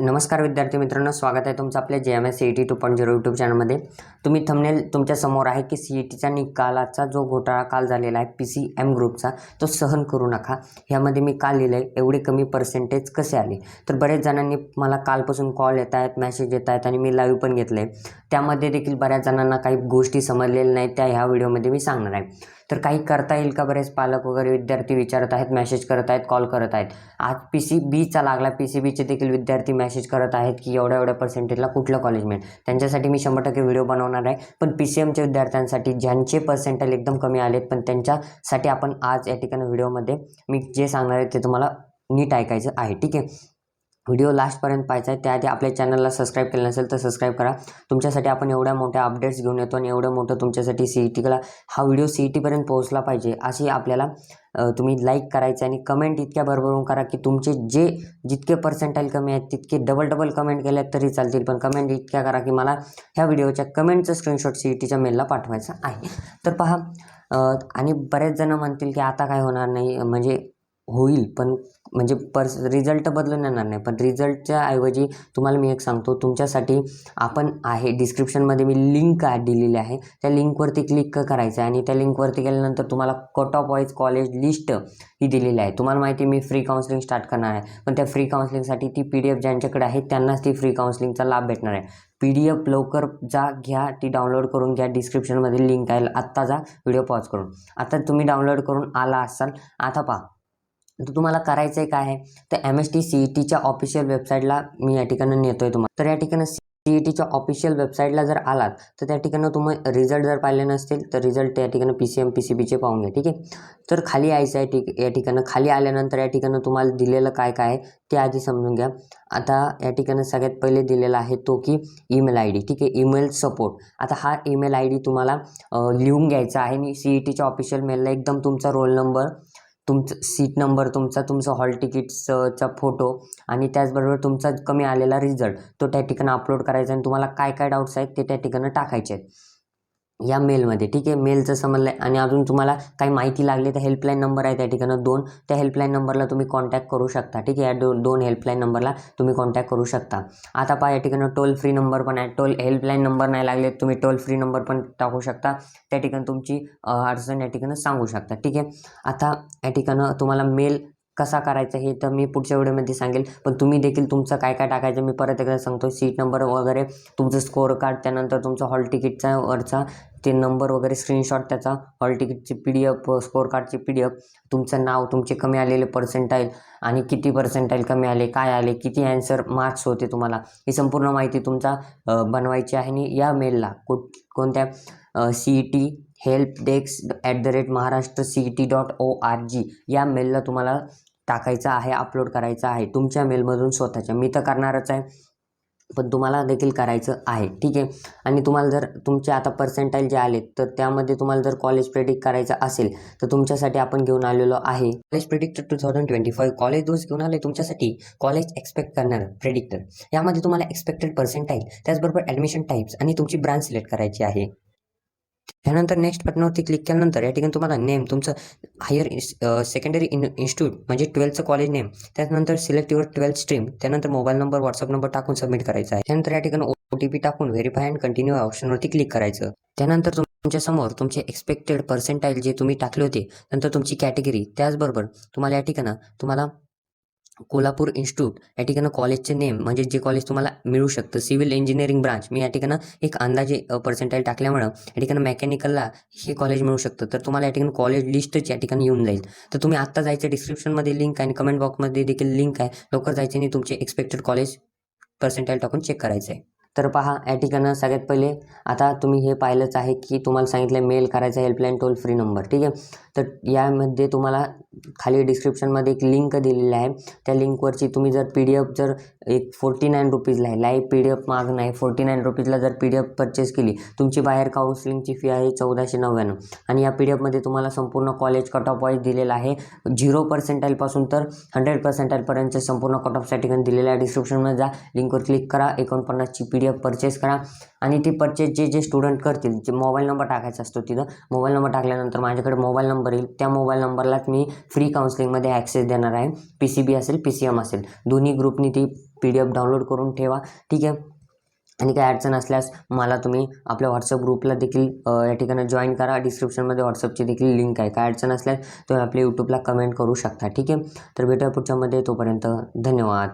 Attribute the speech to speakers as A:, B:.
A: नमस्कार विद्यार्थी मित्रांनो स्वागत आहे तुमचं आपल्या जे M S C E T two point zero YouTube चॅनलमध्ये तुम्ही थंबनेल तुमच्यासमोर आहे की सी ई टीच्या निकालाचा जो घोटाळा काल झालेला आहे पी सी एम ग्रुपचा तो सहन करू नका. ह्यामध्ये मी काल लिहिलं आहे एवढे कमी पर्सेंटेज कसे आले? तर बरेच जणांनी मला कालपासून कॉल येत आहेत मॅसेज येत आहेत आणि मी लाईव्ह पण घेतलं आहे त्यामध्ये देखील बऱ्याच जणांना काही गोष्टी समजलेल्या नाहीत त्या ह्या व्हिडिओमध्ये मी सांगणार आहे. तर काही करता येईल का बरेच पालक वगैरे विद्यार्थी विचारत आहेत मेसेज करत आहेत कॉल करत आहेत? आज पी सी बीचा लागला पी सी बीचे देखील विद्यार्थी मेसेज करत आहेत की एवढ्या एवढ्या पर्सेंटेजला कुठलं कॉलेज मिळेल? त्यांच्यासाठी मी शंभर टक्के व्हिडिओ बनवणार आहे. पण पी सी एमच्या विद्यार्थ्यांसाठी ज्यांचे पर्सेंटेज एकदम कमी आलेत पण त्यांच्यासाठी आपण आज या ठिकाणी व्हिडिओमध्ये मी जे सांगणार आहे ते तुम्हाला नीट ऐकायचं आहे. ठीक आहे? व्हिडिओ लास्टपर्यंत पाहायचा आहे. त्याआधी आपल्या चॅनलला सबस्क्राईब केलं नसेल तर सबस्क्राईब करा. तुमच्यासाठी आपण एवढ्या मोठ्या अपडेट्स घेऊन येतो आणि एवढं मोठं तुमच्यासाठी सी ई टीला हा व्हिडिओ सी ई टीपर्यंत पोहोचला पाहिजे अशी आपल्याला तुम्ही लाईक करायचं आणि कमेंट इतक्या भरभरून करा की तुमचे जे जितके पर्सेंटाईल कमी आहेत तितके डबल डबल कमेंट केल्यात तरी चालतील. पण कमेंट इतक्या करा की मला ह्या व्हिडिओच्या कमेंटचं स्क्रीनशॉट सी ई टीच्या मेलला पाठवायचा आहे. तर पहा आणि बरेच जण म्हणतील की आता काय होणार नाही. म्हणजे होईल पण म्हणजे पर्स रिझल्ट बदलून येणार नाही. पण रिझल्टच्या ऐवजी तुम्हाला मी एक सांगतो तुमच्यासाठी आपण आहे डिस्क्रिप्शनमध्ये मी लिंक दिलेली आहे. त्या लिंकवरती क्लिक करायचं आहे आणि त्या लिंकवरती गेल्यानंतर तुम्हाला cut off wise college list ही दिलेली आहे. तुम्हाला माहिती मी फ्री काउन्सिलिंग स्टार्ट करणार आहे. पण त्या फ्री काउन्सिलिंगसाठी ती पी डी एफ ज्यांच्याकडे आहे त्यांनाच ती फ्री काउन्सिलिंगचा लाभ भेटणार आहे. पी डी एफ लवकर जा घ्या ती डाउनलोड करून घ्या डिस्क्रिप्शनमध्ये लिंक आहे. आत्ता जा व्हिडिओ पॉज करून. आता तुम्ही डाउनलोड करून आला असाल आता पहा. तर तुम्हाला करायचं आहे काय आहे? तर M S T C E टीच्या ऑफिशियल वेबसाईटला मी या ठिकाणी नेतो आहे तुम्हाला. तर या ठिकाणी सी ई टीच्या ऑफिशियल वेबसाईटला जर आलात तर त्या ठिकाणी तुम्ही रिझल्ट जर पाहिले नसतील तर रिझल्ट त्या ठिकाणी P C M P C बीचे पाहून घ्या ठीक आहे? तर खाली यायचं आहे ठीक या ठिकाणी. खाली आल्यानंतर या ठिकाणी तुम्हाला दिलेलं काय काय आहे ते आधी समजून घ्या. आता या ठिकाणी सगळ्यात पहिले दिलेला आहे तो की ईमेल आय डी ठीक आहे? ईमेल सपोर्ट आता हा ईमेल आय डी तुम्हाला लिहून घ्यायचा आहे. आणि सी ई टीच्या ऑफिशियल मेलला एकदम तुमचा रोल नंबर तुमचं सीट नंबर तुमचा तुमचं हॉल तिकीट्सचा फोटो आणि त्याचबरोबर तुमचा कमी आलेला रिझल्ट तो त्या ठिकाणी अपलोड करायचा आणि तुम्हाला काय काय डाऊट्स आहेत ते त्या ठिकाणी टाकायचे आहेत. या मेलमध्ये ठीक आहे? मेलचं समजलं आहे आणि अजून तुम्हाला काही माहिती लागली तर हेल्पलाईन नंबर आहे त्या ठिकाणी दोन. त्या हेल्पलाईन नंबरला तुम्ही कॉन्टॅक्ट करू शकता ठीक आहे? या दो दोन हेल्पलाईन नंबरला तुम्ही कॉन्टॅक्ट करू शकता. आता पहा या ठिकाणी टोल फ्री नंबर पण आहे. टोल हेल्पलाईन नंबर नाही लागले तुम्ही टोल फ्री नंबर पण टाकू शकता. त्या ठिकाणी तुमची अडचण या ठिकाणी सांगू शकता ठीक आहे? आता या ठिकाणं तुम्हाला मेल कसा करायचा हे तर मी पुढच्या व्हिडिओमध्ये सांगेल. पण तुम्ही देखील तुमचं काय काय टाकायचं मी परत एकदा सांगतो सीट नंबर वगैरे तुमचं स्कोअर कार्ड त्यानंतर तुमचं हॉल तिकीटचा वरचा ते नंबर वगैरे स्क्रीनशॉट त्याचा हॉल तिकीटची पी डी एफ स्कोअर कार्डची पी डी एफ तुमचं नाव तुमचे कमी आलेले पर्सेंटाईल आणि किती पर्सेंटाईल कमी आले काय आले किती ॲन्सर मार्क्स होते तुम्हाला ही संपूर्ण माहिती तुमचा बनवायची आहे आणि या मेलला कुठ कोणत्या C E T help desk at the rate Maharashtra C E T dot O R G या मेलला तुम्हाला टाकायचं आहे अपलोड करायचं आहे. तुमच्या मेलमधून स्वतःच्या. मी तर करणारच आहे पण तुम्हाला देखील करायचं आहे. ठीक आहे? आणि तुम्हाला जर तुमचे आता पर्सेंटाईल जे आले तर त्यामध्ये तुम्हाला जर कॉलेज प्रेडिक्ट करायचं असेल तर तुमच्यासाठी आपण घेऊन आलेलो आहे. College predictor two thousand twenty five college दोष घेऊन आले तुमच्यासाठी कॉलेज एक्सपेक्ट करणार प्रेडिक्टर यामध्ये तुम्हाला एक्सपेक्टेड पर्सेंटाईल त्याचबरोबर ॲडमिशन टाईप्स आणि तुमची ब्रांच सिलेक्ट करायची आहे. त्यानंतर नेक्स्ट बटनावरती क्लिक केल्यानंतर या ठिकाणी तुम्हाला नेम तुमचं हायर सेकंडरी इन इन्स्टिट्यूट म्हणजे ट्वेल्थचं कॉलेज नेम त्यानंतर सिलेक्ट युअर ट्वेल्थ स्ट्रीम त्यानंतर मोबाईल नंबर व्हॉट्सअप नंबर टाकून सबमिट करायचा आहे. त्यानंतर या ठिकाणी ओ टी पी टाकून व्हेरीफाय अँड कंटिन्यू ऑप्शनवरती क्लिक करायचं. त्यानंतर तुमच्यासमोर तुमचे एक्सपेक्टेड पर्सेंटाईल जे तुम्ही टाकले होते नंतर तुमची कॅटेगरी त्याचबरोबर तुम्हाला या ठिकाणं तुम्हाला कोल्हापूर इन्स्टिट्यूट या ठिकाणं कॉलेजचे नेम म्हणजे जे कॉलेज तुम्हाला मिळू शकतं. Civil engineering branch. मी या ठिकाणं एक अंदाजे पर्सेंटाईल टाकल्यामुळं या ठिकाणी मेकॅनिकलला हे कॉलेज मिळू शकतं. तर तुम्हाला या ठिकाणी कॉलेज लिस्टच या ठिकाणी येऊन जाईल. तर तुम्ही आत्ता जायचं डिस्क्रिप्शनमध्ये लिंक आहे आणि कमेंट बॉक्समध्ये देखील लिंक आहे. लवकर जायचे आणि तुमचे एक्सपेक्टेड कॉलेज पर्सेंटाईल टाकून चेक करायचं आहे. तर पहा या ठिकाणं सगळ्यात पहिले. आता तुम्ही हे पाहिलंच आहे की तुम्हाला सांगितलं मेल करायचा हेल्पलाईन टोल फ्री नंबर ठीक आहे? तर यामध्ये तुम्हाला खाली डिस्क्रिप्शनमध्ये एक लिंक दिलेली आहे. त्या लिंकवरची तुम्ही जर पी डी एफ जर एक फोर्टी नाईन रुपीजला आहे लाईव्ह पी डी एफ माग नाही फोर्टी नाईन रुपीजला जर पी डी एफ परचेस केली तुमची बाहेर काउन्सिलिंगची फी आहे चौदाशे नव्याण्णव. आणि या पी डी एफमध्ये तुम्हाला संपूर्ण कॉलेज कट ऑफ वाईज दिलेला आहे. झिरो पर्सेंटाईलपासून तर हंड्रेड पर्सेंटाईलपर्यंतचे संपूर्ण कट ऑफसाठी ठिकाणी दिलेलं आहे डिस्क्रिप्शनमध्ये जा. लिंकवर क्लिक करा. एकोणपन्नासची पी एफ परचेस करा. आणि ती परचेस जे जे स्टुडंट करतील जे मोबाईल नंबर टाकायचा असतो तिथं मोबाईल नंबर टाकल्यानंतर माझ्याकडे मोबाईल नंबर येईल. त्या मोबाईल नंबरलाच मी फ्री काउन्सिलिंगमध्ये ॲक्सेस देणार आहे. पी सी बी असेल पी सी एम असेल. दोन्ही ग्रुपनी ती पी डी एफ डाउनलोड करून ठेवा. ठीक आहे? आणि काही अडचण असल्यास मला तुम्ही आपल्या व्हॉट्सअप ग्रुपला देखील या ठिकाणी जॉईन करा. डिस्क्रिप्शनमध्ये व्हॉट्सअपची देखील लिंक आहे. काय अडचण असल्यास तुम्ही आपल्या यूट्यूबला कमेंट करू शकता. ठीक आहे? तर भेटूया पुढच्यामध्ये तोपर्यंत धन्यवाद.